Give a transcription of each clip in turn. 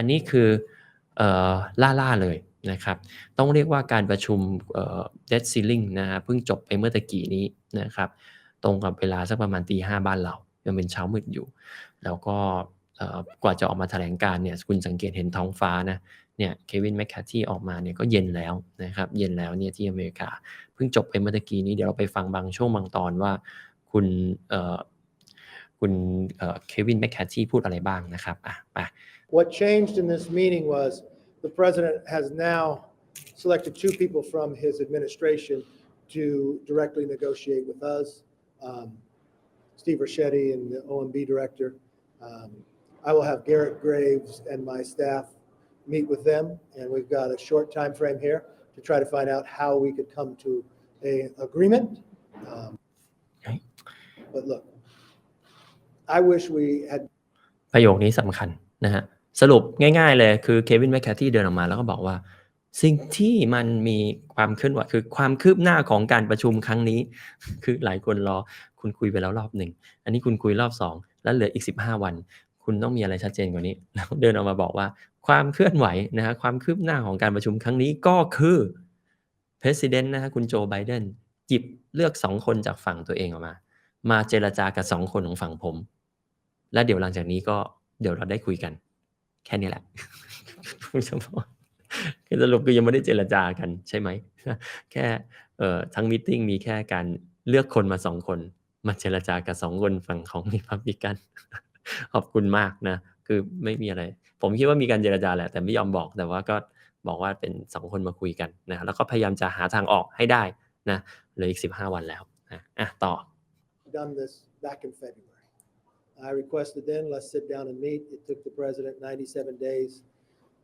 อันนี้คือเอ่อล่าๆเลยนะครับ ต้องเรียกว่าการประชุมเอ่อ debt ceiling นะฮะเพิ่งจบไปเมื่อตะกี้นี้นะครับ ตรงกับเวลาสักประมาณตีห้าบ้านเรา ยังเป็นเช้ามืดอยู่ แล้วก็กว่าจะออกมาแถลงการเนี่ยคุณสังเกตเห็นท้องฟ้านะเนี่ยเควินแมคคาที่ออกมาเนี่ยก็เย็นแล้วนะครับ เย็นแล้วเนี่ยที่อเมริกา เพิ่งจบไปเมื่อตะกี้นี้เดี๋ยวเราไปฟังบางช่วงบางตอนว่าคุณเอ่อคุณเอ่อเควินแมคคาที่พูดอะไรบ้างนะครับอะไป What changed in this meeting was the president has now selected two people from his administration to directly negotiate with us. Um, Steve Ricchetti and the OMB director. Um, I will have Garrett Graves and my staff meet with them, and we've got a short time frame here to try to find out how we could come to a agreement. Um, Okay. But look, I wish we had ประโยคนี้สำคัญนะฮะ สรุปง่ายๆเลยคือเควินแมคแคาที่เดินออกมาแล้วก็บอกว่า สิ่งที่มันมีความเคลื่อนไหวคือความคืบหน้าของการประชุมครั้งนี้ คือหลายคนรอคุณคุยไปแล้วรอบหนึ่ง อันนี้คุณคุยรอบสองแล้วเหลืออีก 15 วัน คุณต้องมีอะไรชัดเจนกว่านี้แล้วเดินออกมาบอกว่า ความเคลื่อนไหวนะฮะความคืบหน้าของการประชุมครั้งนี้ก็คือ President นะฮะคุณโจไบเดนหยิบเลือกสองคนจากฝั่งตัวเองออกมา มาเจรจากับสองคนของฝั่งผม และเดี๋ยวหลังจากนี้ก็เดี๋ยวเราได้คุยกัน แค่นี้แหละคุณสมบัติคือสรุปคือยังไม่ได้เจรจากันใช่ไหม แค่เอ่อทั้งมิ팅มีแค่การเลือกคนมาสองคน มาเจรจากับสองคนฝั่งของริพับลิกันขอบคุณมากนะ คือไม่มีอะไร ผมคิดว่ามีการเจรจาแหละ แต่ไม่ยอมบอกแต่ว่าก็บอกว่าเป็นสองคนมาคุยกันนะแล้วก็พยายามจะหาทางออกให้ได้นะเหลืออีกสิบห้าวันแล้วนะอะต่อ done this back in February. I requested then, let's sit down and meet. It took the president 97 days.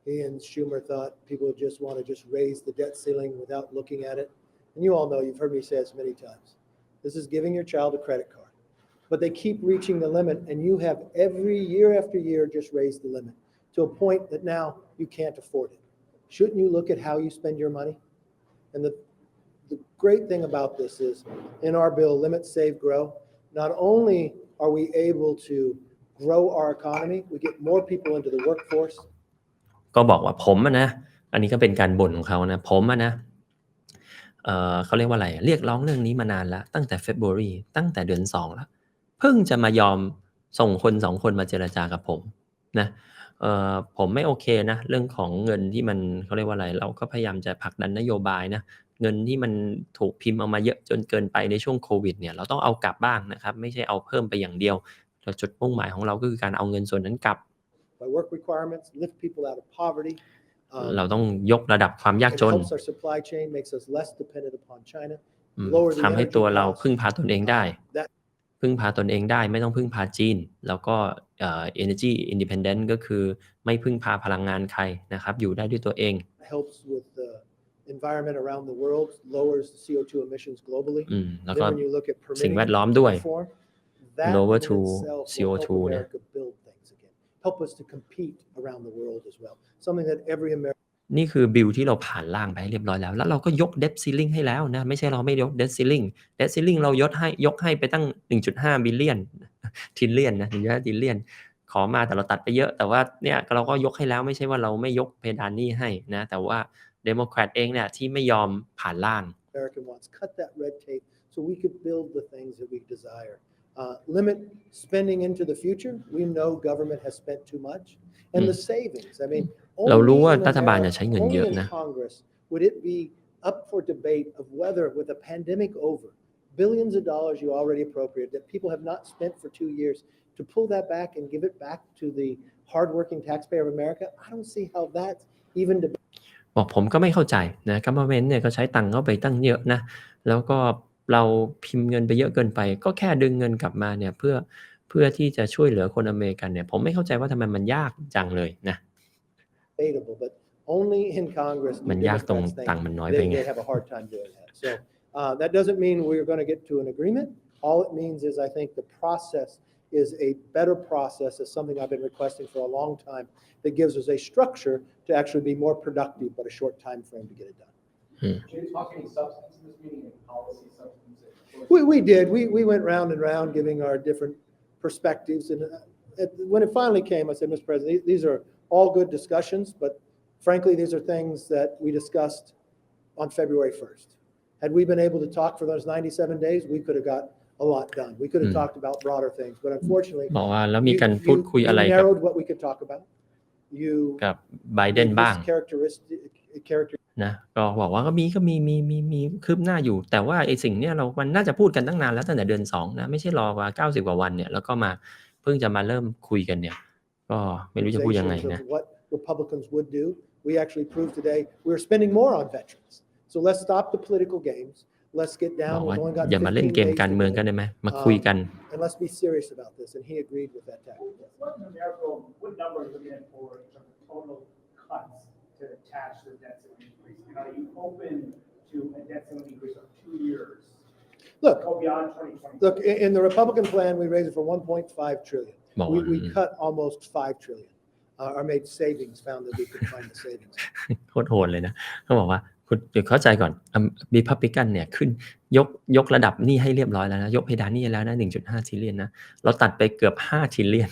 He and Schumer thought people would just want to just raise the debt ceiling without looking at it. And you all know, you've heard me say this many times. This is giving your child a credit card. But they keep reaching the limit, and you have every year after year just raised the limit to a point that now you can't afford it. Shouldn't you look at how you spend your money? And the, the great thing about this is in our bill, limit, save, grow, not only are we able to grow our economy, we get more people into the workforce. ก็บอกว่าผมอะนะ อันนี้ก็เป็นการบ่นของเขานะ ผมอะนะเออเขาเรียกว่าอะไร เรียกร้องเรื่องนี้มานานแล้ว ตั้งแต่ February ตั้งแต่เดือนสองแล้ว เพิ่งจะมายอมส่งคนสองคนมาเจรจากับผมนะเออผมไม่โอเคนะ เรื่องของเงินที่มันเขาเรียกว่าอะไร เราก็พยายามจะผลักดันนโยบายนะ เงินที่มันถูกพิมพ์เอามาเยอะจนเกินไปในช่วงโควิดเนี่ยเราต้องเอากลับบ้างนะครับ ไม่ใช่เอาเพิ่มไปอย่างเดียวแต่จุดมุ่งหมายของเราก็คือการเอาเงินส่วนนั้นกลับ by work requirements, lift people out of poverty. Um, เราต้องยกระดับความยาก It จน helps our supply chain, makes us less dependent upon China. อืม lower the ทำให้ energy ตัวเรา costs. พึ่งพาตนเองได้ That พึ่งพาตนเองได้ไม่ต้องพึ่งพาจีน แล้วก็เอ่อ energy independent ก็คือไม่พึ่งพาพลังงานใครนะครับ อยู่ได้ด้วยตัวเอง helps with the environment around the world, lowers the CO2 emissions globally. อืมแล้ว Then ก็ when you look at สิ่ง permitting แวดล้อมด้วย reform, that lower in to itself will CO2 help เนี่ย America build things again, help us to compete around the world as well. Something that every American นี่คือบิลที่เราผ่านล่างไปให้เรียบร้อยแล้ว แล้วเราก็ยก debt ceiling ให้แล้วนะ ไม่ใช่เราไม่ยก debt ceiling debt ceiling เรายกให้ยกให้ไปตั้ง 1.5 บิลเลียนทิลเลียนนะ1.5ทิลเลียน ขอมาแต่เราตัดไปเยอะ แต่ว่าเนี่ยเราก็ยกให้แล้วไม่ใช่ว่าเราไม่ยกเพดานหนี้ให้นะ แต่ว่า เดโมแครตเองเนี่ยที่ไม่ยอมผ่านล่าง American wants. Cut that red tape so we could build the things that we desire. Uh, limit spending into the future. We know government has spent too much. And the savings, I mean, เรารู้ only ว่า in รัฐบาล America, จะใช้เงิน only เยอะ in นะ Congress would it be up for debate of whether with the pandemic over, billions of dollars you already appropriate that people have not spent for two years to pull that back and give it back to the hardworking taxpayer of America. I don't see how that's even debatable. บอกผมก็ไม่เข้าใจนะกัมเมนเนี่ยก็ใช้ตังค์เข้าไปตั้งเยอะนะ แล้วก็เราพิมพ์เงินไปเยอะเกินไป ก็แค่ดึงเงินกลับมาเนี่ยเพื่อเพื่อที่จะช่วยเหลือคนอเมริกันเนี่ยผมไม่เข้าใจว่าทำไมมันยากจังเลยนะ debatable, but only in Congress. do มันยากตรง Democrats think ตังค์มันน้อยไป They, ไง they have a hard time doing that. So uh, that doesn't mean we're going to get to an agreement. All it means is I think the process is a better process, is something I've been requesting for a long time, that gives us a structure to actually be more productive, but a short time frame to get it done. Did you talk any substance in this meeting, any policy substance? We, we did. We, we went round and round giving our different perspectives. And uh, at- when it finally came, I said, Mr. President, these are all good discussions, but frankly, these are things that we discussed on February 1st. Had we been able to talk for those 97 days, we could have got a lot done. We could have Hmm. talked about broader things, but unfortunately, บอกว่าแล้วมี you- การ you- พูดคุย you อะไรกับ narrowed what we could talk about. You กับไบเดน made บ้าง this characteristic, character นะก็บอกว่าก็มีก็มีมีมีมีคืบหน้าอยู่ แต่ว่าไอ้สิ่งเนี้ยเรา มันน่าจะพูดกันตั้งนานแล้วตั้งแต่เดือนสองนะไม่ใช่รอว่าเก้าสิบกว่าวันเนี่ยแล้วก็มาเพิ่งจะมาเริ่มคุยกันเนี่ย ก็ไม่รู้จะพูดยังไง accusations นะ of what Republicans would do. We actually proved today we're spending more on veterans. So let's stop the political games. Let's get บ down. อกว่า We've only got อย่ามาเล่น 15 เกม days การ to เมือง go. กันได้ไหมมาคุยกัน And let's be serious about this. And he agreed with that tactic. What numerical, what number are you looking at for in terms of total cuts to attach to the debt ceiling increase? And are you open to a debt ceiling increase of two years? Look, Go beyond twenty twenty? look, in, in the Republican plan, we raised it for 1.5 trillion. บอก We, ว่า we cut almost 5 trillion. Uh, or made savings, found that we could find the savings. โคตรโหดเลยนะเขาบอกว่า คุณเดี๋ยวเข้าใจก่อนบีพับปิกันเนี่ยขึ้นยกยกระดับหนี้ให้เรียบร้อยแล้วนะ ยกเพดานหนี้แล้วนะ 1.5 ทิลเลียนนะ เราตัดไปเกือบ 5 ทิลเลียน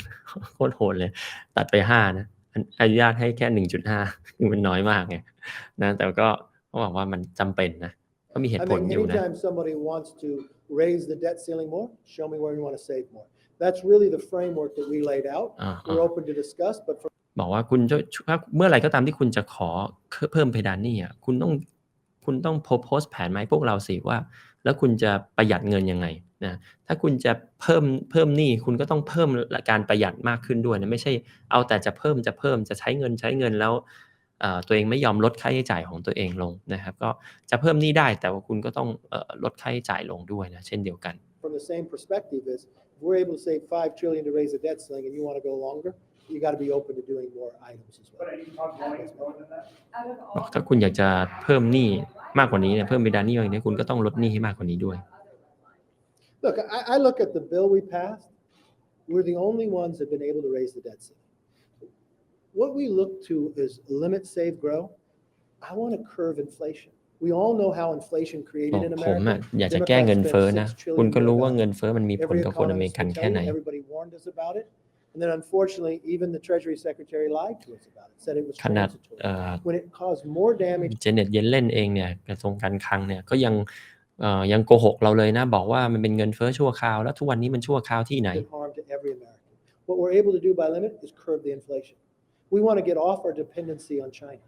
โคตรโหดเลย ตัดไป 5 นะอนุอนุญาตให้แค่ 1.5คือมันน้อยมากไงนะแต่ก็เขาบอกว่ามันจำเป็นนะ ก็มีเห I ตุผล mean, อยู่นะ anytime somebody wants to raise the debt ceiling more, show me where you want to save more. That's really the framework that we laid out. อ่า We're open to discuss, but for บอกว่าคุณจะถ้าเมื่อไหร่ก็ตามที่คุณจะขอเพิ่มเพดานนี้อะคุณต้องคุณต้องโพสแผนไหมพวกเราสิว่า แล้วคุณจะประหยัดเงินยังไงนะถ้าคุณจะเพิ่มเพิ่มหนี้คุณก็ต้องเพิ่มการประหยัดมากขึ้นด้วยนะไม่ใช่เอาแต่จะเพิ่มจะเพิ่มจะใช้เงินใช้เงินแล้วตัวเองไม่ยอมลดค่าใช้จ่ายของตัวเองลงนะครับ ก็จะเพิ่มหนี้ได้แต่ว่าคุณก็ต้องอลดค่าใช้จ่ายลงด้วยนะเช่นเดียวกัน from the same perspective is, we're able to save 5 trillion to raise the debt ceiling and you want to go longer, you got to be open to doing more items as But well. are you talking going more than that? บอกถ้าคุณอยากจะเพิ่มหนี้มากกว่านี้เนี่ยเพิ่มเพดานหนี้อย่างนี้คุณก็ต้องลดหนี้ให้มากกว่านี้ด้วย Look, I, I look at the bill we passed, we're the only ones that have been able to raise the debt ceiling. What we look to is limit, save, grow. I want to curve inflation. We all know how inflation บ created อก in ผมอะ America. อยากจะแก้เงินเฟ้อนะ Democrats spent คุณก็รู้ $6 ว่าเงินเฟ้อมันมีผล Every กับคนอเมริ economist กัน can แค่ tell ไหน you, everybody warned us about it. And then unfortunately, even the Treasury Secretary lied to us about it, said it was ขนาด transitory. เอ่อ When it caused more damage เจเน็ตเยนเล่นเองเนี่ยกระทรวงการคลังเนี่ยก็ยังเอ่อยังโกหกเราเลยนะ บอกว่ามันเป็นเงินเฟ้อชั่วคราว แล้วทุกวันนี้มันชั่วคราวที่ไหน did harm to every American. What we're able to do by limit is curb the inflation. We want to get off our dependency on China.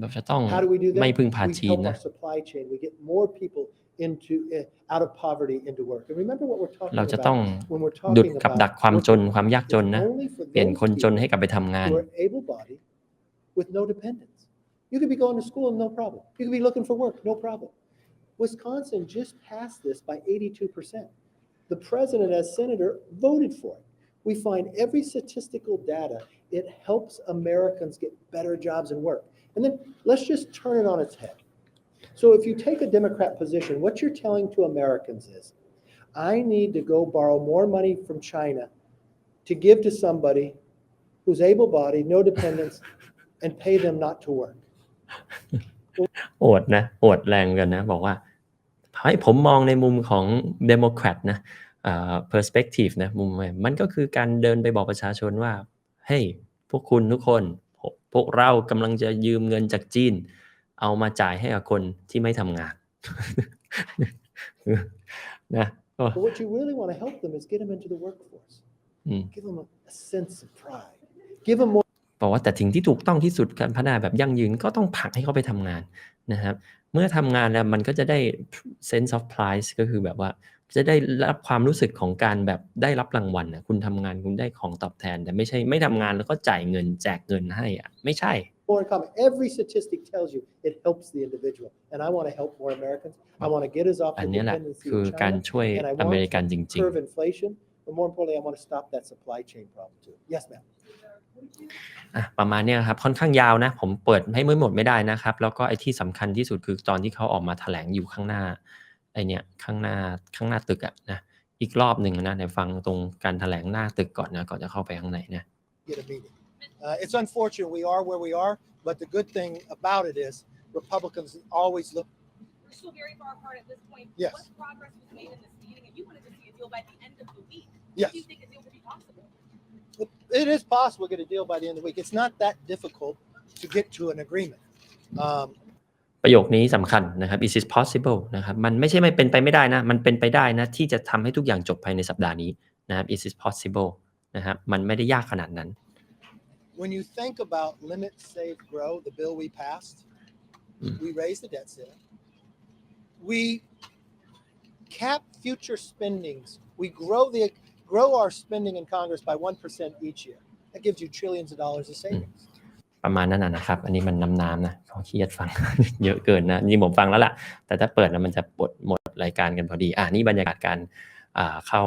เราจะต้อง How do we do that? ไม่พึ่งพา We จีน help นะ our supply chain. We get more people into, eh, out of poverty into work. And remember what we're talking เราจะต้อง about when we're ดุด talking กับดัก about ความจน working ความยากจน It's นะ only for เปลี่ยน those คนจน people ให้กลับไปทำงาน who are able-bodied with no dependence. You could be going to school and no problem. You could be looking for work, no problem. Wisconsin just passed this by 82%. The president, as senator, voted for it. We find every statistical data, it helps Americans get better jobs and work. And then let's just turn it on its head. So if you take a Democrat position, what you're telling to Americans is, I need to go borrow more money from China to give to somebody who's able-bodied, no dependence, and pay them not to work. โอดนะโอดแรงกันนะ บอกว่าให้ผมมองในมุมของเดโมแครตนะเอ่อ perspective นะมุมมันก็คือการเดินไปบอกประชาชนว่า เฮ้ยพวกคุณทุกคน พวกพวกเรากำลังจะยืมเงินจากจีน เอามาจ่ายให้กับคนที่ไม่ทำงานนะก็ But what you really want to help them is get them into the workforce. Mm. Give them a, a sense of pride. Give them more บอกว่าแต่สิ่งที่ถูกต้องที่สุดการพัฒนาแบบยั่งยืนก็ต้องผลักให้เขาไปทำงานนะครับ เมื่อทำงานแล้วมันก็จะได้ sense of prize ก็คือแบบว่า จะได้รับความรู้สึกของการแบบได้รับรางวัลนะคุณทำงานคุณได้ของตอบแทน แต่ไม่ใช่ไม่ทำงานแล้วก็จ่ายเงินแจกเงินให้อะไม่ใช่ more in common. Every statistic tells you it helps the individual. And I want to help more Americans. I want to get us off อัน the นี้แหละ dependency คือ of การ China. ช่วย And I อ want เมริกันจ to ริง curb inflation. But more importantly, I want to stop that supply chain problem too. Yes, ma'am. ๆอะประมาณเนี้ยครับค่อนข้างยาวนะ ผมเปิดให้ไม่หมดไม่ได้นะครับ แล้วก็ไอ้ที่สำคัญที่สุดคือตอนที่เขาออกมาแถลงอยู่ข้างหน้า ไอเนี้ยข้างหน้าข้างหน้าตึกอะนะอีกรอบหนึ่งนะเดี๋ยวฟังตรงการแถลงหน้าตึกก่อนนะก่อนจะเข้าไปข้างในนะ Get a meeting. Uh, it's unfortunate we are where we are, but the good thing about it is Republicans always look We're still very far apart at this point. Yes. What progress was made in this meeting? And you wanted to see a deal by the end of the week. Yes. Do you think a deal could be possible? It is possible to get a deal by the end of the week. It's not that difficult to get to an agreement. Um, ประโยคนี้สำคัญนะครับ is it possible นะครับมันไม่ใช่ไม่เป็นไปไม่ได้นะ มันเป็นไปได้นะที่จะทำให้ทุกอย่างจบภายในสัปดาห์นี้นะครับ is it possible นะครับมันไม่ได้ยากขนาดนั้น when you think about limit, save, grow, the bill we passed, Mm. we raised the debt ceiling. We cap future spendings. We grow the grow our spending in Congress by one percent each year. That gives you trillions of dollars of savings. ประมาณนั้นนะครับ อันนี้มันน้ำน้ำๆนะเขาเครียดฟัง เยอะเกินนะนี่ผมฟังแล้วล่ะ แต่ถ้าเปิดแล้วมันจะปดหมดรายการกันพอดี อ่านี่บรรยากาศการเข้า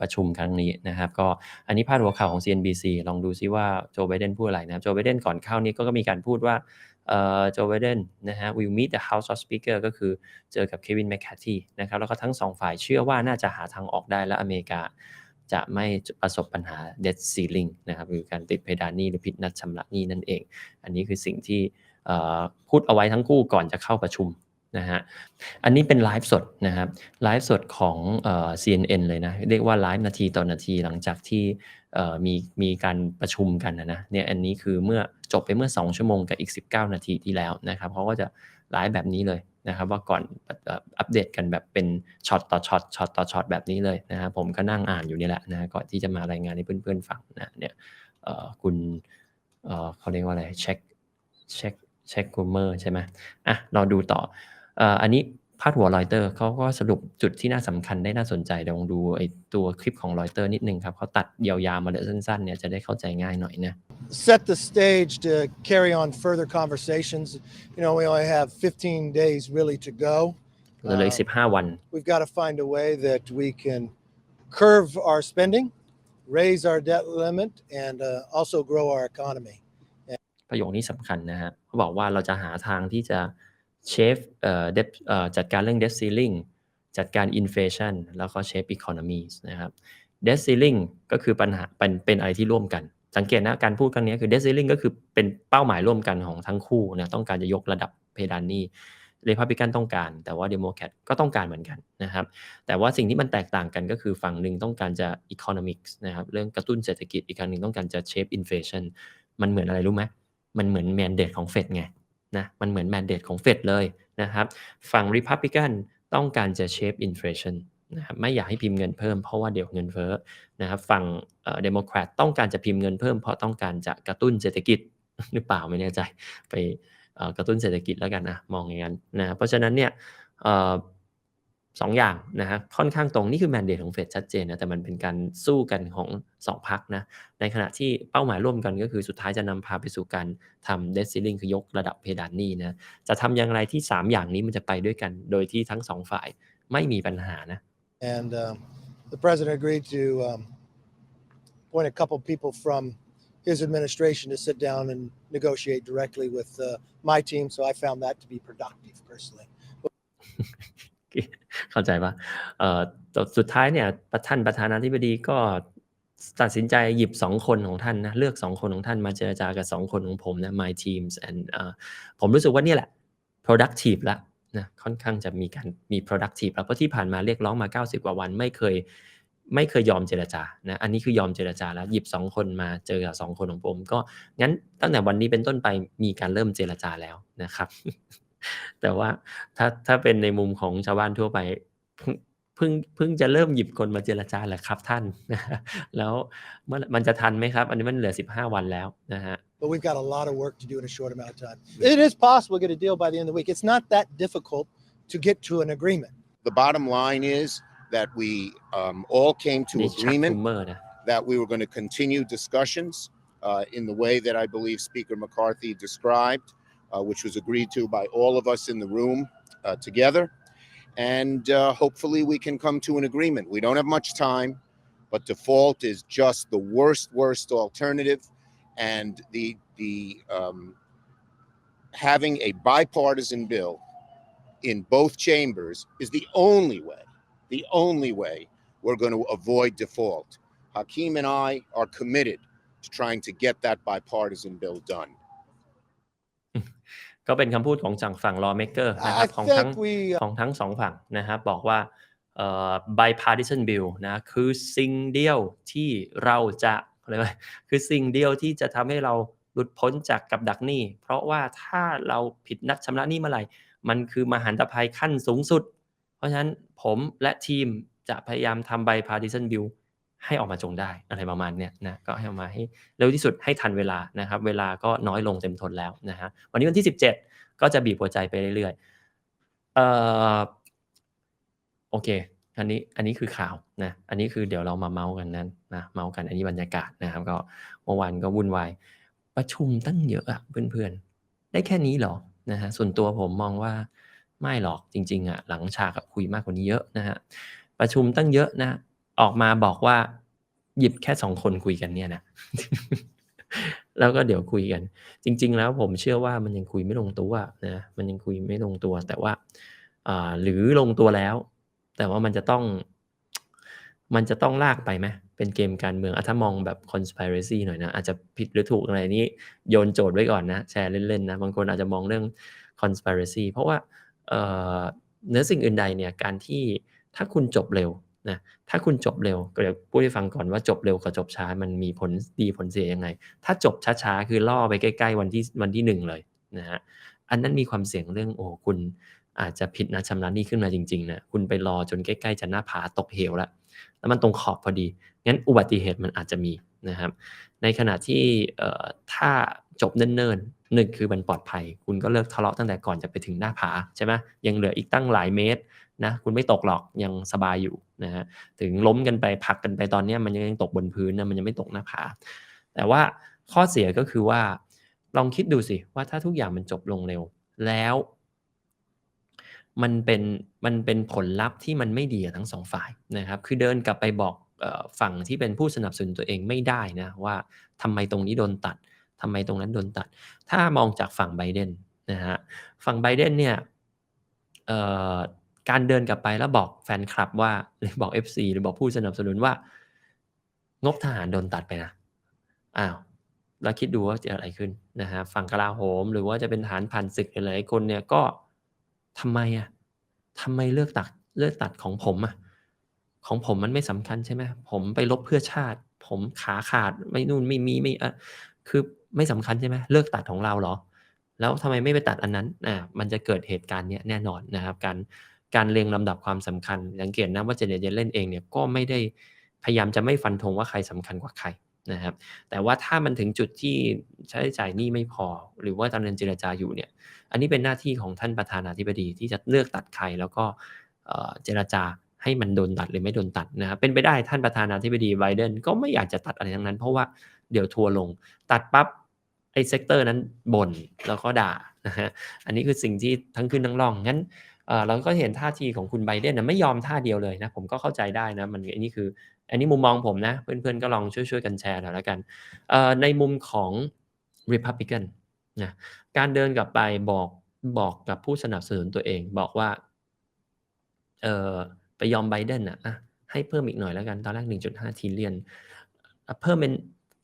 ประชุมครั้งนี้นะครับ ก็อันนี้พาดหัวข่าวของ CNBC ลองดูซิว่าโจไบเดนพูดอะไรนะครับโจไบเดนก่อนเข้านี้ก็มีการพูดว่าโจไบเดนนะฮะ will meet the House of Speaker ก็คือเจอกับเควินแมคคาทีนะครับแล้วก็ทั้งสองฝ่ายเชื่อว่าน่าจะหาทางออกได้และอเมริกา จะไม่ประสบปัญหา debt ceiling นะครับหรือการติดเพดานหนี้หรือผิดนัดชำระหนี้นั่นเอง อันนี้คือสิ่งที่พูดเอาไว้ทั้งคู่ก่อนจะเข้าประชุมนะฮะอันนี้เป็นไลฟ์สดนะครับไลฟ์สดของเอ่อ CNN เลยนะ เรียกว่าไลฟ์นาทีต่อนาทีหลังจากที่เอ่อมีมีการประชุมกันนะนะเนี่ยอันนี้คือเมื่อจบไปเมื่อ 2 ชั่วโมงกับอีก 19 นาทีที่แล้วนะครับเขาก็จะไลฟ์แบบนี้เลย นะครับว่าก่อนอัปเดตกันแบบเป็นช็อตต่อช็อตช็อตต่อช็อตแบบนี้เลยนะครับผมก็นั่งอ่านอยู่นี่แหละนะก่อนที่จะมารายงานให้เพื่อนๆฟังนะเนี่ยคุณเขาเรียกว่าอะไรเช็คเช็คเช็คกูเมอร์ใช่ไหมอะเราดูต่อออันนี้ พาดหัวรอยเตอร์เขาก็สรุปจุดที่น่าสำคัญได้น่าสนใจเดี๋ยวลองดูไอ้ตัวคลิปของรอยเตอร์นิดนึงครับเขาตัดยาวๆมาเลยสั้นๆเนี่ยจะได้เข้าใจง่ายหน่อยนะ Set the stage to carry on further conversations. You know, we only have 15 days really to go. เหลืออีกสิบห้าวัน We've got to find a way that we can curve our spending, raise our debt limit, and uh, also grow our economy. ประโยคนี้สำคัญนะฮะเขาบอกว่าเราจะหาทางที่จะ เชฟเอ่อเอ่อจัดการเรื่อง debt ceiling จัดการ inflation แล้วก็เชฟ economy นะครับ debt ceiling ก็คือปัญหาเป็นเป็นอะไรที่ร่วมกัน สังเกตนะการพูดครั้งนี้คือ debt ceiling ก็คือเป็นเป้าหมายร่วมกันของทั้งคู่นะต้องการจะยกระดับเพดานหนี้ Republican ต้องการ แต่ว่า Democrat ก็ต้องการเหมือนกันนะครับ แต่ว่าสิ่งที่มันแตกต่างกันก็คือฝั่งหนึ่งต้องการจะ economics นะครับเรื่องกระตุ้นเศรษฐกิจอีกครั้งหนึ่งต้องการจะ shape inflation มันเหมือนอะไรรู้ไหมมันเหมือน mandate ของเฟดไง นะมันเหมือนแมนเดตของเฟดเลยนะครับ ฝั่ง Republican ต้องการจะเชฟอินฟลชันนะครับไม่อยากให้พิมพ์เงินเพิ่มเพราะว่าเดี๋ยวเงินเฟ้อนะครับฝั่งเดโมแครตต้องการจะพิมพ์เงินเพิ่มเพราะต้องการจะกระตุ้นเศรษฐกิจหรือเปล่าไม่แน่ใจไปกระตุ้นเศรษฐกิจแล้วกันนะมองอย่างนั้นนะเพราะฉะนั้นเนี่ย สองอย่างนะฮะค่อนข้างตรงนี่คือแมนเดตของเฟดชัดเจนนะแต่มันเป็นการสู้กันของสองพักนะในขณะที่เป้าหมายร่วมกันก็คือสุดท้ายจะนำพาไปสู่การทำ debt ceiling คือยกระดับเพดานหนี้นะจะทำอย่างไรที่ 3 อย่างนี้มันจะไปด้วยกัน โดยที่ทั้งสองฝ่ายไม่มีปัญหานะ And um, the president agreed to um, appoint a couple people from his administration to sit down and negotiate directly with uh, my team. So I found that to be productive personally. เข้าใจปะเอ่อสุดท้ายเนี่ยประท่านประธานาธิบดีก็ตัดสินใจหยิบสองคนของท่านนะเลือกสองคนของท่านมาเจรจากับสองคนของผมนะ my teams and ผมรู้สึกว่านี่แหละ productive ละนะค่อนข้างจะมีการมี productive แล้วเพราะที่ผ่านมาเรียกร้องมา 90 กว่าวันไม่เคยไม่เคยยอมเจรจานะอันนี้คือยอมเจรจาแล้วหยิบสองคนมาเจอกับสองคนของผม ก็งั้นตั้งแต่วันนี้เป็นต้นไปมีการเริ่มเจรจาแล้วนะครับ แต่ว่าถ้าถ้าเป็นในมุมของชาวบ้านทั่วไปเพิ่งเพิ่งเพิ่งจะเริ่มหยิบคนมาเจรจาแหละครับท่าน แล้วเมื่อมันจะทันไหมครับ อันนี้มันเหลือ 15 วันแล้วนะฮะ But we've got a lot of work to do in a short amount of time. It is possible to get a deal by the end of the week. It's not that difficult to get to an agreement. The bottom line is that we um, all came to นี่ชัก agreement ทูเมอร์นะ that we were going to continue discussions uh, in the way that I believe Speaker McCarthy described, uh, which was agreed to by all of us in the room uh, together. And uh, hopefully we can come to an agreement. We don't have much time, but default is just the worst, worst alternative. And the the um, having a bipartisan bill in both chambers is the only way, the only way we're going to avoid default. Hakeem and I are committed to trying to get that bipartisan bill done. ก็เป็นคำพูดของจากฝั่ง lawmaker นะครับ I ของทั้ง think we ของทั้งสองฝั่งนะครับบอกว่าเอ่อ bipartisan bill นะคือสิ่งเดียวที่เราจะเขาเรียกว่าคือสิ่งเดียวที่จะทำให้เราหลุดพ้นจากกับดักหนี้ เพราะว่าถ้าเราผิดนัดชำระหนี้เมื่อไหร่ มันคือมหันตภัยขั้นสูงสุด เพราะฉะนั้นผมและทีมจะพยายามทำใบ partisan bill ให้ออกมาจงได้อะไรประมาณเนี้ยนะก็ให้ออกมาให้เร็วที่สุดให้ทันเวลานะครับ เวลาก็น้อยลงเต็มทนแล้วนะฮะวันนี้วันที่ 17 ก็จะบีบหัวใจไปเรื่อยๆเอ่อโอเคอันนี้อันนี้คือข่าวนะอันนี้คือเดี๋ยวเรามาเมาส์กันนั้นนะเมาส์กันอันนี้บรรยากาศนะครับ ก็เมื่อวานก็วุ่นวายประชุมตั้งเยอะอะเพื่อนๆ ได้แค่นี้หรอนะฮะส่วนตัวผมมองว่าไม่หรอกจริงๆอะหลังฉากคุยมากกว่านี้เยอะนะฮะประชุมตั้งเยอะนะ ออกมาบอกว่า หยิบแค่สองคนคุยกันเนี่ยนะแล้วก็เดี๋ยวคุยกัน จริง ๆ แล้วผมเชื่อว่ามันยังคุยไม่ลงตัวนะมันยังคุยไม่ลงตัว แต่ว่าหรือลงตัวแล้ว แต่ว่ามันจะต้อง มันจะต้องลากไปไหมเป็นเกมการเมืองอถ้ามองแบบ conspiracy หน่อยนะ อาจจะผิดหรือถูกอะไรนี้ โยนโจทย์ไว้ก่อนนะ แชร์เล่น ๆ นะ บางคนอาจจะมองเรื่อง conspiracy เพราะว่าเนื้อสิ่งอื่นใดเนี่ยการที่ถ้าคุณจบเร็ว นะถ้าคุณจบเร็วก็เดี๋ยวพูดให้ฟังก่อนว่าจบเร็วกับจบช้ามันมีผลดีผลเสียยังไง ถ้าจบช้าๆคือล่อไปใกล้ๆวันที่วันที่หนึ่งเลยนะฮะอันนั้นมีความเสี่ยงเรื่องโอ้คุณอาจจะผิดนัดชำระหนี้ขึ้นมาจริงๆนะคุณไปรอจนใกล้ๆจะหน้าผาตกเหวแล้วแล้วมันตรงขอบพอดี งั้นอุบัติเหตุมันอาจจะมีนะครับ ในขณะที่ถ้าจบเนิ่นๆหนึ่งคือมันปลอดภัย คุณก็เลิกทะเลาะตั้งแต่ก่อนจะไปถึงหน้าผาใช่ไหมยังเหลืออีกตั้งหลายเมตร นะคุณไม่ตกหรอกยังสบายอยู่นะฮะถึงล้มกันไปผักกันไปตอนนี้มันยังตกบนพื้นนะมันยังไม่ตกหน้าผาแต่ว่าข้อเสียก็คือว่า ลองคิดดูสิว่าถ้าทุกอย่างมันจบลงเร็ว แล้ว มันเป็นมันเป็นผลลัพธ์ที่มันไม่ดีทั้งสองฝ่ายนะครับ คือเดินกลับไปบอกฝั่งที่เป็นผู้สนับสนุนตัวเองไม่ได้นะว่าทำไมตรงนี้โดนตัดทำไมตรงนั้นโดนตัด ถ้ามองจากฝั่งไบเดนนะฮะฝั่งไบเดนเนี่ย การเดินกลับไปแล้วบอกแฟนคลับว่าหรือบอก FC หรือบอกผู้สนับสนุนว่า งบทหารโดนตัดไปนะอ้าวแล้วคิดดูว่าจะอะไรขึ้นนะฮะฝั่งกลาโหม หรือว่าจะเป็นฐานผ่านศึกหลายคนเนี่ยก็ทำไมอะทำไมเลือกตัดเลือกตัดของผมอะของผมมันไม่สำคัญใช่ไหมผมไปลบเพื่อชาติ ผมขาขาดไม่นู่นไม่มีไม่อะคือไม่สำคัญใช่ไหมเลือกตัดของเราเหรอ แล้วทำไมไม่ไปตัดอันนั้นอ่ามันจะเกิดเหตุการณ์เนี้ยแน่นอนนะครับ การ การเรียงลำดับความสำคัญ สังเกตนะว่าเจเนเจเล่นเองเนี่ยก็ไม่ได้พยายามจะไม่ฟันธงว่าใครสำคัญกว่าใครนะครับ แต่ว่าถ้ามันถึงจุดที่ใช้จ่ายนี้ไม่พอ หรือว่าตอนนั้นเจรจาอยู่เนี่ย อันนี้เป็นหน้าที่ของท่านประธานาธิบดีที่จะเลือกตัดใครแล้วก็เอ่อเจรจาให้มันโดนตัดหรือไม่โดนตัดนะครับเป็นไปได้ท่านประธานาธิบดีไบเดนก็ไม่อยากจะตัดอะไรทั้งนั้น เพราะว่าเดี๋ยวทัวร์ลง ตัดปั๊บไอ้เซกเตอร์นั้นบ่นแล้วก็ด่านะฮะอันนี้คือสิ่งที่ทั้งขึ้นทั้งล่องงั้น เราก็เห็นท่าทีของคุณไบเดนนะไม่ยอมท่าเดียวเลยนะ ผมก็เข้าใจได้นะ มันอันนี้คือ อันนี้มุมมองผมนะ เพื่อนๆก็ลองช่วยๆกันแชร์หน่อยแล้วกันในมุมของ Republican นะการเดินกลับไปบอกบอกกับผู้สนับสนุนตัวเอง บอกว่าเอ่อไปยอมไบเดนนะอะให้เพิ่มอีกหน่อยแล้วกัน ตอนแรก 1.5ทีเลียนเพิ่มเป็น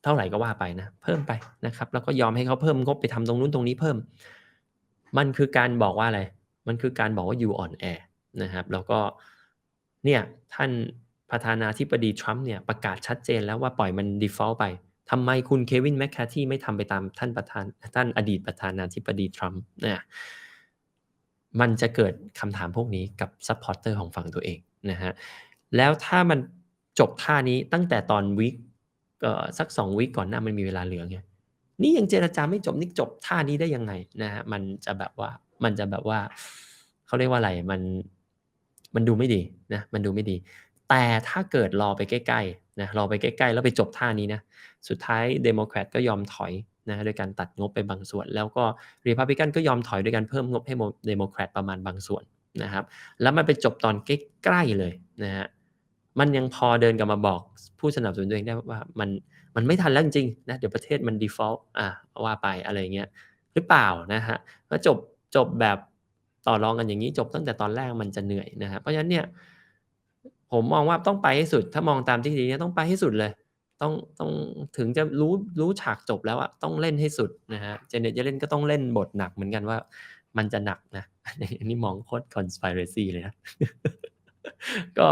เท่าไหร่ก็ว่าไปนะ เพิ่มไปนะครับ แล้วก็ยอมให้เขาเพิ่มงบไปทำตรงนู้นตรงนี้เพิ่ม มันคือการบอกว่าอะไร มันคือการบอกว่าอยู่อ่อนแอนะครับแล้วก็เนี่ยท่านประธานาธิบดีทรัมป์เนี่ยประกาศชัดเจนแล้วว่าปล่อยมัน default ไปทำไมคุณเควินแมคคาที่ไม่ทำไปตามท่านประธานท่านอดีตประธานาธิบดีทรัมป์เนี่ยมันจะเกิดคำถามพวกนี้กับซัพพอร์เตอร์ของฝั่งตัวเองนะฮะแล้วถ้ามันจบท่านี้ตั้งแต่ตอนวิกสักสองวิกก่อนหน้ามันมีเวลาเหลือไงนี่ยังเจรจาไม่จบนี่จบท่านี้ได้ยังไงนะฮะมันจะแบบว่ามันจะแบบว่าเขาเรียกว่าอะไรมันมันดูไม่ดีนะมันดูไม่ดี แต่ถ้าเกิดรอไปใกล้ๆนะรอไปใกล้ๆ แล้วไปจบท่านี้นะสุดท้ายเดโมแครตก็ยอมถอยนะโดยการตัดงบไปบางส่วน แล้วก็รีพับลิกันก็ยอมถอยโดยการเพิ่มงบให้เดโมแครตประมาณบางส่วนนะครับ แล้วมันไปจบตอนใกล้ๆเลยนะฮะมันยังพอเดินกลับมาบอกผู้สนับสนุนตัวเองได้ว่ามันมันไม่ทันแล้วจริงๆนะเดี๋ยวประเทศมัน default อะว่าไปอะไรเงี้ยหรือเปล่านะฮะก็จบ จบแบบต่อรองกันอย่างนี้จบตั้งแต่ตอนแรกมันจะเหนื่อยนะฮะเพราะฉะนั้นเนี่ยผมมองว่าต้องไปให้สุด ถ้ามองตามที่ดีเนี่ยต้องไปให้สุดเลย ต้องต้องถึงจะรู้รู้ฉากจบแล้วอะต้องเล่นให้สุดนะฮะเจเน็ตจะเล่นก็ต้องเล่นบทหนักเหมือนกันว่ามันจะหนักนะอันนี้มองโคตร conspiracy เลยนะก็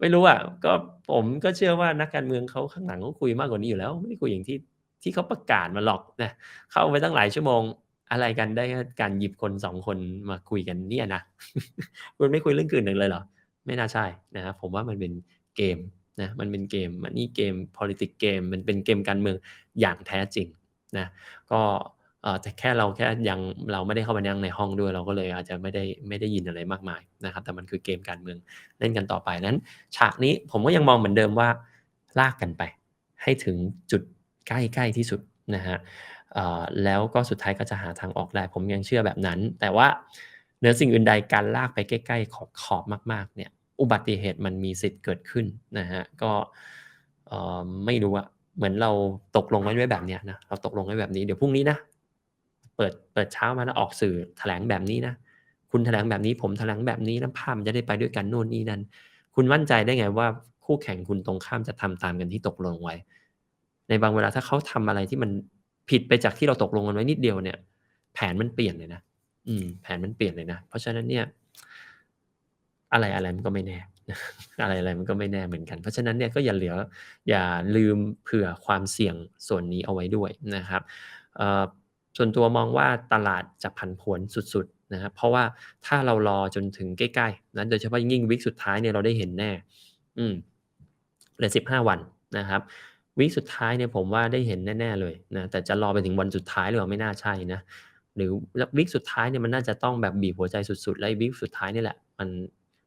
ไม่รู้อะก็ผมก็เชื่อว่านักการเมืองเขาข้างหลังเขาคุยมากกว่านี้อยู่แล้ว ไม่ได้คุยอย่างที่ที่เขาประกาศมาหรอกนะเข้าไปตั้งหลายชั่วโมง อะไรกันได้การหยิบคนสองคนมาคุยกันเนี่ยนะคุณไม่คุยเรื่องอื่นหนึ่งเลยเหรอ ไม่น่าใช่นะครับผมว่ามันเป็นเกมนะมันเป็นเกมมันนี่เกม politics เกมมันเป็นเกมการเมืองอย่างแท้จริงนะก็เออแต่แค่เราแค่ยังเราไม่ได้เข้าไปนั่งในห้องด้วยเราก็เลยอาจจะไม่ได้ไม่ได้ยินอะไรมากมายนะครับ แต่มันคือเกมการเมืองเล่นกันต่อไปนั้น ฉากนี้ผมก็ยังมองเหมือนเดิมว่าลากกันไป ให้ถึงจุดใกล้ๆที่สุดนะฮะ แล้วก็สุดท้ายก็จะหาทางออกได้ ผมยังเชื่อแบบนั้น แต่ว่าเหนือสิ่งอื่นใดการลากไปใกล้ๆขอบขอบมาก ๆ เนี่ย อุบัติเหตุมันมีสิทธิ์เกิดขึ้นนะฮะก็ไม่รู้อะเหมือนเราตกลงไว้ด้วยแบบเนี้ยนะเราตกลงไว้แบบนี้เดี๋ยวพรุ่งนี้นะเปิดเปิดเช้ามาแล้วออกสื่อแถลงแบบนี้นะคุณแถลงแบบนี้ผมแถลงแบบนี้นะภาพมันจะได้ไปด้วยกันโน่นนี่นั่นคุณมั่นใจได้ไงว่าคู่แข่งคุณตรงข้ามจะทำตามกันที่ตกลงไว้ ในบางเวลาถ้าเขาทำอะไรที่มัน ผิดไปจากที่เราตกลงกันไว้นิดเดียวเนี่ย แผนมันเปลี่ยนเลยนะอืม แผนมันเปลี่ยนเลยนะเพราะฉะนั้นเนี่ย อะไรอะไรมันก็ไม่แน่อะไรอะไรมันก็ไม่แน่เหมือนกัน เพราะฉะนั้นเนี่ยก็อย่าเหลืออย่าลืมเผื่อความเสี่ยงส่วนนี้เอาไว้ด้วยนะครับส่วนตัวมองว่าตลาดจะผันผวนสุดๆนะครับเพราะว่าถ้าเรารอจนถึงใกล้ๆนะโดยเฉพาะยิ่งวิกสุดท้ายเนี่ยเราได้เห็นแน่ อืมเหลือสิบห้าวันนะครับ วิสุดท้ายเนี่ยผมว่าได้เห็นแน่ ๆ เลยนะแต่จะรอไปถึงวันสุดท้ายหรือเปล่าไม่น่าใช่นะหรือวิกสุดท้ายเนี่ยมันน่าจะต้องแบบบีบหัวใจสุดๆ แล้ววิกสุดท้ายนี่แหละ มัน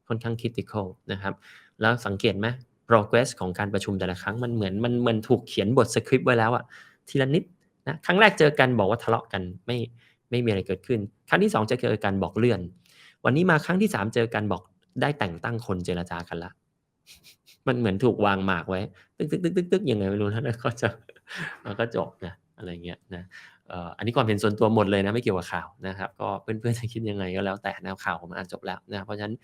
ค่อนข้างคริติคอลนะครับ แล้วสังเกตไหม progress ของการประชุมแต่ละครั้งมันเหมือนมันเหมือนถูกเขียนบทสคริปต์ไว้แล้วอะทีละนิดนะครั้งแรกเจอกันบอกว่าทะเลาะกันไม่ไม่มีอะไรเกิดขึ้น ครั้งที่สองจะเจอกันบอกเลื่อน วันนี้มาครั้งที่สามเจอกันบอกได้แต่งตั้งคนเจรจากันละ มันเหมือนถูกวางหมากไว้ ตึกตึกตึกตึกตึกยังไงไม่รู้นะแล้วก็จะแล้วก็จบนะอะไรเงี้ยนะอันนี้ความเห็นส่วนตัวหมดเลยนะไม่เกี่ยวกับข่าวนะครับ ก็เพื่อนๆจะคิดยังไงก็แล้วแต่นวข่าวผมอ่านจบแล้วนะเพราะฉะนั้น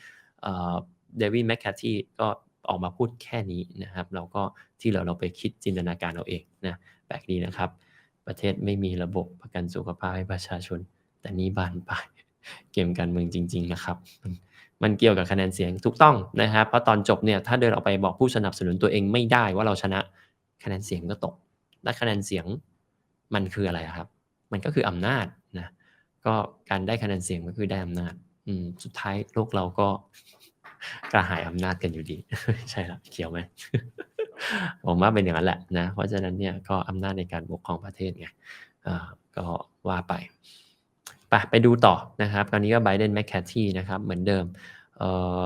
เดวิดแมคคาทีก็ออกมาพูดแค่นี้นะครับ เราก็ที่เหลือเราไปคิดจินตนาการเอาเองนะแปลกดีนะครับ ประเทศไม่มีระบบประกันสุขภาพให้ประชาชน แต่นี้บานปลายเกมการเมืองจริง ๆ นะครับ มันเกี่ยวกับคะแนนเสียงถูกต้องนะครับเพราะตอนจบเนี่ยถ้าเดินออกไปบอกผู้สนับสนุนตัวเองไม่ได้ว่าเราชนะคะแนนเสียงก็ตก และคะแนนเสียงมันคืออะไรครับ มันก็คืออำนาจนะก็การได้คะแนนเสียงก็คือได้อำนาจ อืมสุดท้ายโลกเราก็กระหายอำนาจกันอยู่ดี ใช่ละเกี่ยวไหมผมว่าเป็นอย่างนั้นแหละนะเพราะฉะนั้นเนี่ยก็อำนาจในการปกครองประเทศไงอ่อก็ว่าไป ไปไปดูต่อนะครับคราวนี้ก็ไบเดนแมคแคทที่นะครับเหมือนเดิมเอ่อ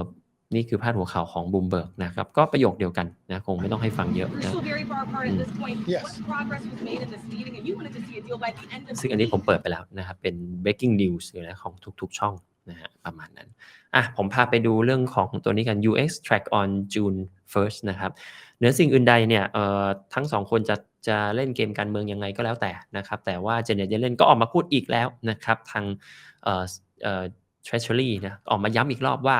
นี่คือพาดหัวข่าวของบูมเบิร์กนะครับก็ประโยคเดียวกันนะคงไม่ต้องให้ฟังเยอะ We're นะ still very far apart at this point. Yes. What progress was made in this meeting, and you wanted to see a deal by the end of ซึ่ง the อันนี้ week. ผมเปิดไปแล้วนะครับเป็น breaking news เลยนะของทุกๆช่อง นะฮะประมาณนั้นอะผมพาไปดูเรื่องของตัวนี้กัน US track on June 1st นะครับเหนือสิ่งอื่นใดเนี่ยเอ่อทั้งสองคนจะจะเล่นเกมการเมืองยังไงก็แล้วแต่นะครับแต่ว่าเจเน็ตเยเลนก็ออกมาพูดอีกแล้วนะครับทางเอ่อเอ่อ Treasury นะออกมาย้ำอีกรอบว่า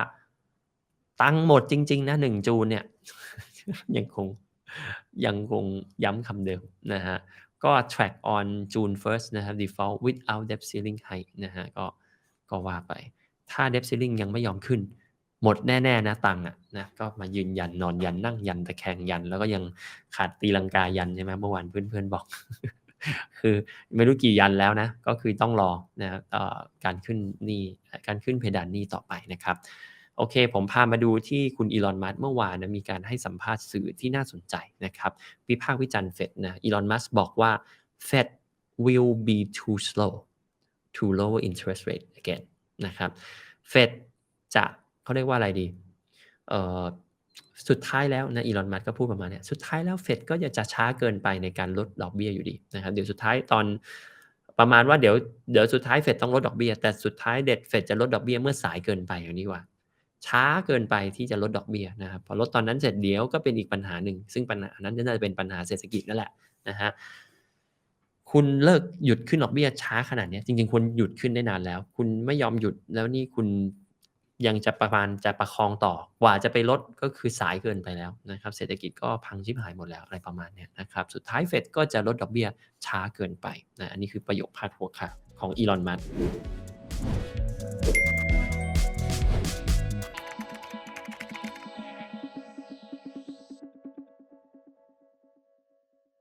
ตังหมดจริง ๆ นะหนึ่งจูนเนี่ยยังคงยังคงย้ำคำเดิมนะฮะก็ track on June 1st นะครับ default without debt ceiling hike นะฮะก็ก็ว่าไป ถ้า debt ceiling ยังไม่ยอมขึ้น หมดแน่ ๆ นะตังค์อะนะก็มายืนยันนอนยันนั่งยันตะแคงยัน แล้วก็ยังขาดตีลังกายันใช่ไหมเมื่อวานเพื่อนๆบอก คือไม่รู้กี่ยันแล้วนะ ก็คือต้องรอนะออการขึ้นนี่การขึ้นเพดานนี้ต่อไปนะครับโอเค ผมพามาดูที่คุณอีลอน มัสเมื่อวานนะมีการให้สัมภาษณ์สื่อที่น่าสนใจนะครับวิพากษ์วิจารณ์เฟดนะอีลอน มัสบอกว่า Fed will be too slow to lower interest rate again นะครับเฟดจะเขาเรียกว่าอะไรดีเอ่อสุดท้ายแล้วนะอีลอนมัสก็พูดประมาณเนี้ยสุดท้ายแล้วเฟดก็จะจะช้าเกินไปในการลดดอกเบี้ยอยู่ดีนะครับเดี๋ยวสุดท้ายตอนประมาณว่าเดี๋ยวเดี๋ยวสุดท้ายเฟดต้องลดดอกเบี้ยแต่สุดท้ายเด็ดเฟดจะลดดอกเบี้ยเมื่อสายเกินไปอย่างนี้ว่า ช้าเกินไปที่จะลดดอกเบี้ยนะครับพอลดตอนนั้นเสร็จเดี๋ยวก็เป็นอีกปัญหาหนึ่งซึ่งปัญหานั้นน่าจะเป็นปัญหาเศรษฐกิจนั่นแหละนะฮะ คุณเลิกหยุดขึ้นดอกเบี้ยช้าขนาดนี้จริงๆควรหยุดขึ้นได้นานแล้ว คุณไม่ยอมหยุดแล้วนี่คุณยังจะประมาณจะประคองต่อกว่าจะไปลดก็คือสายเกินไปแล้วนะครับ เศรษฐกิจก็พังชิบหายหมดแล้วอะไรประมาณเนี้ยนะครับ สุดท้ายเฟดก็จะลดดอกเบี้ยช้าเกินไปนะอันนี้คือประโยคพาดหัวข่าวของอีลอนมัสก์